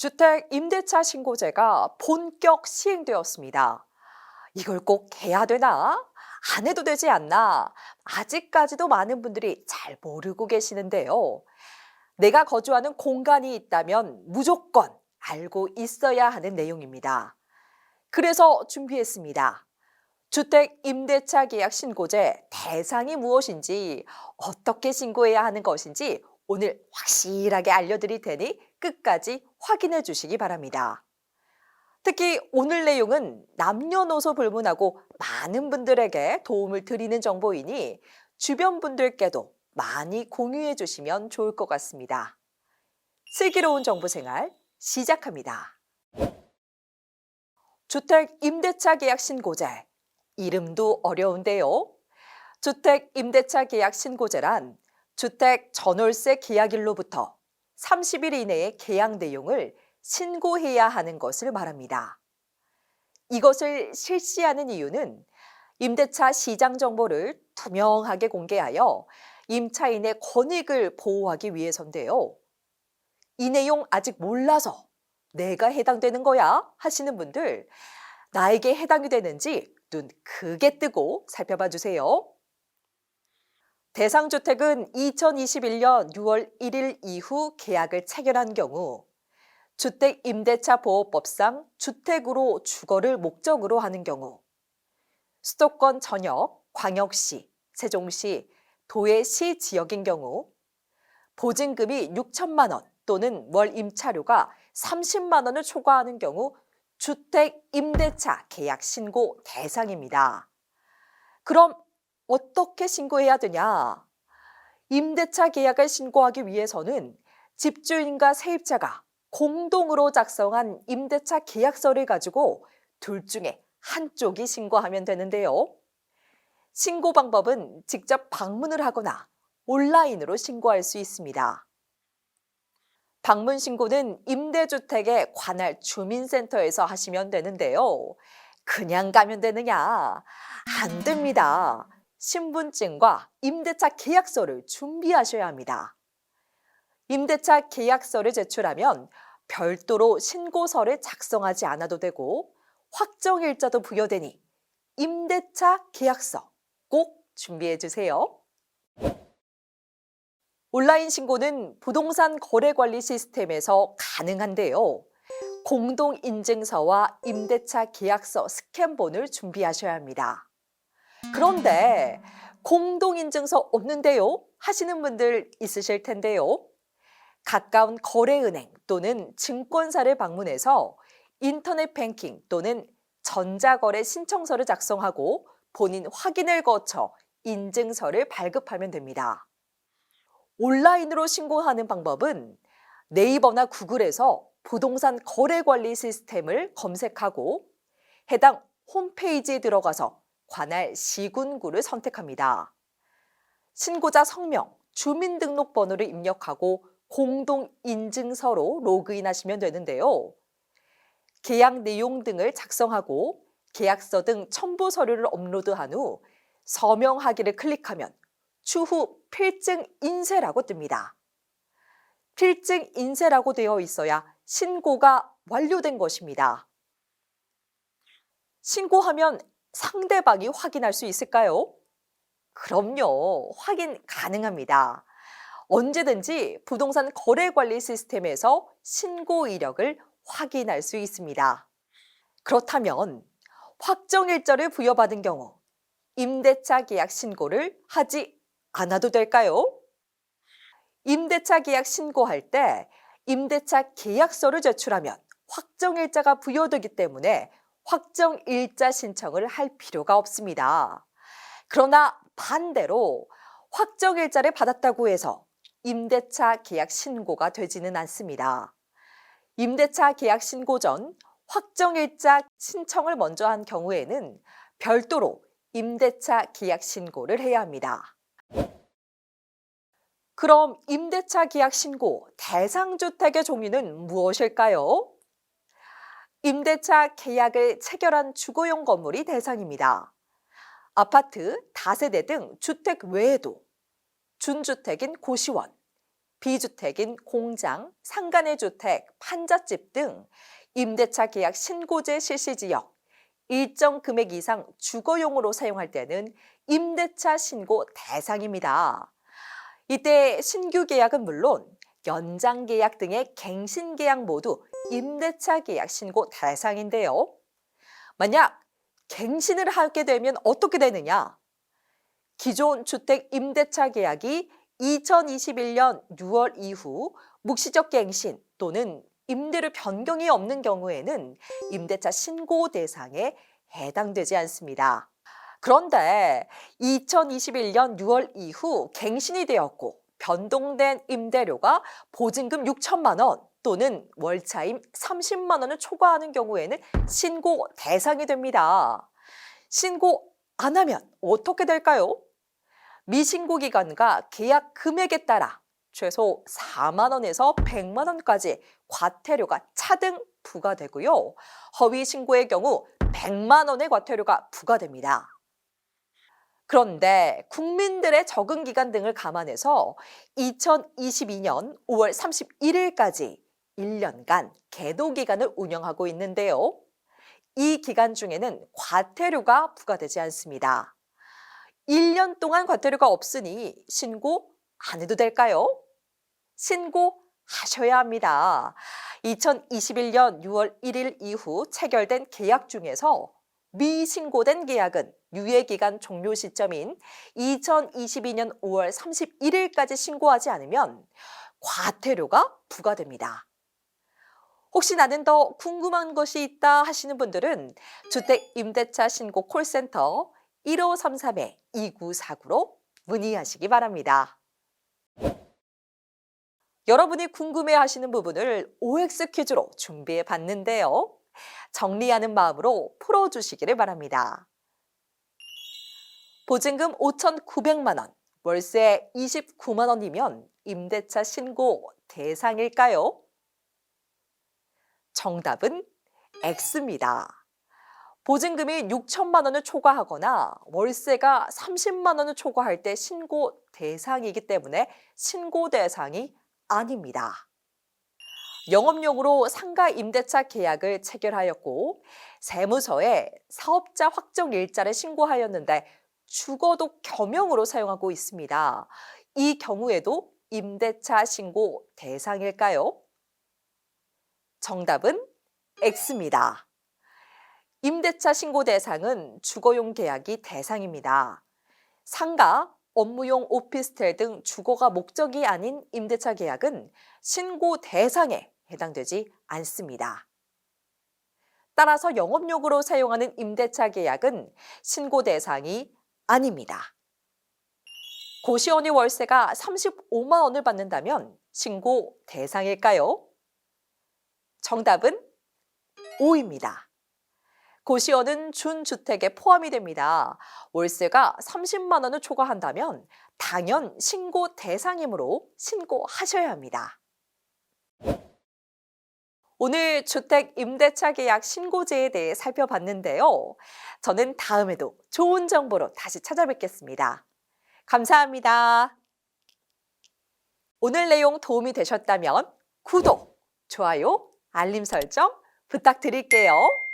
주택 임대차 신고제가 본격 시행되었습니다. 이걸 꼭 해야 되나? 안 해도 되지 않나? 아직까지도 많은 분들이 잘 모르고 계시는데요. 내가 거주하는 공간이 있다면 무조건 알고 있어야 하는 내용입니다. 그래서 준비했습니다. 주택 임대차 계약 신고제 대상이 무엇인지 어떻게 신고해야 하는 것인지 오늘 확실하게 알려드릴 테니 끝까지 확인해 주시기 바랍니다. 특히 오늘 내용은 남녀노소 불문하고 많은 분들에게 도움을 드리는 정보이니 주변 분들께도 많이 공유해 주시면 좋을 것 같습니다. 슬기로운 정보 생활 시작합니다. 주택 임대차 계약 신고제. 이름도 어려운데요. 주택 임대차 계약 신고제란 주택 전월세 계약일로부터 30일 이내의 계약 내용을 신고해야 하는 것을 말합니다. 이것을 실시하는 이유는 임대차 시장 정보를 투명하게 공개하여 임차인의 권익을 보호하기 위해서인데요. 이 내용 아직 몰라서 내가 해당되는 거야 하시는 분들 나에게 해당이 되는지 눈 크게 뜨고 살펴봐 주세요. 대상주택은 2021년 6월 1일 이후 계약을 체결한 경우 주택임대차보호법상 주택으로 주거를 목적으로 하는 경우 수도권 전역, 광역시, 세종시, 도의시 지역인 경우 보증금이 6천만 원 또는 월 임차료가 30만 원을 초과하는 경우 주택 임대차 계약 신고 대상입니다. 그럼 어떻게 신고해야 되냐? 임대차 계약을 신고하기 위해서는 집주인과 세입자가 공동으로 작성한 임대차 계약서를 가지고 둘 중에 한쪽이 신고하면 되는데요. 신고 방법은 직접 방문을 하거나 온라인으로 신고할 수 있습니다. 방문 신고는 임대주택의 관할 주민센터에서 하시면 되는데요. 그냥 가면 되느냐? 안 됩니다. 신분증과 임대차 계약서를 준비하셔야 합니다. 임대차 계약서를 제출하면 별도로 신고서를 작성하지 않아도 되고 확정일자도 부여되니 임대차 계약서 꼭 준비해 주세요. 온라인 신고는 부동산 거래 관리 시스템에서 가능한데요. 공동인증서와 임대차 계약서 스캔본을 준비하셔야 합니다. 그런데 공동인증서 없는데요? 하시는 분들 있으실 텐데요. 가까운 거래은행 또는 증권사를 방문해서 인터넷 뱅킹 또는 전자거래 신청서를 작성하고 본인 확인을 거쳐 인증서를 발급하면 됩니다. 온라인으로 신고하는 방법은 네이버나 구글에서 부동산 거래 관리 시스템을 검색하고 해당 홈페이지에 들어가서 관할 시군구를 선택합니다. 신고자 성명, 주민등록번호를 입력하고 공동인증서로 로그인하시면 되는데요. 계약 내용 등을 작성하고 계약서 등 첨부 서류를 업로드한 후 서명하기를 클릭하면 추후 필증 인쇄라고 뜹니다. 필증 인쇄라고 되어 있어야 신고가 완료된 것입니다. 신고하면 상대방이 확인할 수 있을까요? 그럼요. 확인 가능합니다. 언제든지 부동산 거래 관리 시스템에서 신고 이력을 확인할 수 있습니다. 그렇다면 확정일자를 부여받은 경우 임대차 계약 신고를 하지 않아도 될까요? 임대차 계약 신고할 때 임대차 계약서를 제출하면 확정일자가 부여되기 때문에 확정 일자 신청을 할 필요가 없습니다. 그러나 반대로 확정 일자를 받았다고 해서 임대차 계약 신고가 되지는 않습니다. 임대차 계약 신고 전 확정일자 신청을 먼저 한 경우에는 별도로 임대차 계약 신고를 해야 합니다. 그럼 임대차 계약 신고 대상 주택의 종류는 무엇일까요? 임대차 계약을 체결한 주거용 건물이 대상입니다. 아파트, 다세대 등 주택 외에도 준주택인 고시원, 비주택인 공장, 상간의 주택, 판잣집 등 임대차 계약 신고제 실시 지역, 일정 금액 이상 주거용으로 사용할 때는 임대차 신고 대상입니다. 이때 신규 계약은 물론 연장 계약 등의 갱신 계약 모두 임대차 계약 신고 대상인데요. 만약 갱신을 하게 되면 어떻게 되느냐? 기존 주택 임대차 계약이 2021년 6월 이후 묵시적 갱신 또는 임대료 변경이 없는 경우에는 임대차 신고 대상에 해당되지 않습니다. 그런데 2021년 6월 이후 갱신이 되었고 변동된 임대료가 보증금 6천만 원 또는 월차임 30만 원을 초과하는 경우에는 신고 대상이 됩니다. 신고 안 하면 어떻게 될까요? 미신고 기간과 계약 금액에 따라 최소 4만 원에서 100만 원까지 과태료가 차등 부과되고요. 허위 신고의 경우 100만 원의 과태료가 부과됩니다. 그런데 국민들의 적응 기간 등을 감안해서 2022년 5월 31일까지 1년간 계도 기간을 운영하고 있는데요. 이 기간 중에는 과태료가 부과되지 않습니다. 1년 동안 과태료가 없으니 신고 안 해도 될까요? 신고하셔야 합니다. 2021년 6월 1일 이후 체결된 계약 중에서 미신고된 계약은 유예기간 종료 시점인 2022년 5월 31일까지 신고하지 않으면 과태료가 부과됩니다. 혹시 나는 더 궁금한 것이 있다 하시는 분들은 주택 임대차 신고 콜센터 1533-2949로 문의하시기 바랍니다. 여러분이 궁금해 하시는 부분을 OX 퀴즈로 준비해 봤는데요. 정리하는 마음으로 풀어주시기를 바랍니다. 보증금 5,900만 원, 월세 29만 원이면 임대차 신고 대상일까요? 정답은 X입니다. 보증금이 6천만 원을 초과하거나 월세가 30만 원을 초과할 때 신고 대상이기 때문에 신고 대상이 아닙니다. 영업용으로 상가 임대차 계약을 체결하였고 세무서에 사업자 확정 일자를 신고하였는데 주거도 겸용으로 사용하고 있습니다. 이 경우에도 임대차 신고 대상일까요? 정답은 X입니다. 임대차 신고 대상은 주거용 계약이 대상입니다. 상가, 업무용 오피스텔 등 주거가 목적이 아닌 임대차 계약은 신고 대상에 해당되지 않습니다. 따라서 영업용으로 사용하는 임대차 계약은 신고 대상이 아닙니다. 고시원이 월세가 35만 원을 받는다면 신고 대상일까요? 정답은 O입니다. 고시원은 준주택에 포함이 됩니다. 월세가 30만 원을 초과한다면 당연 신고 대상이므로 신고하셔야 합니다. 오늘 주택 임대차 계약 신고제에 대해 살펴봤는데요. 저는 다음에도 좋은 정보로 다시 찾아뵙겠습니다. 감사합니다. 오늘 내용 도움이 되셨다면 구독, 좋아요, 알림 설정 부탁드릴게요.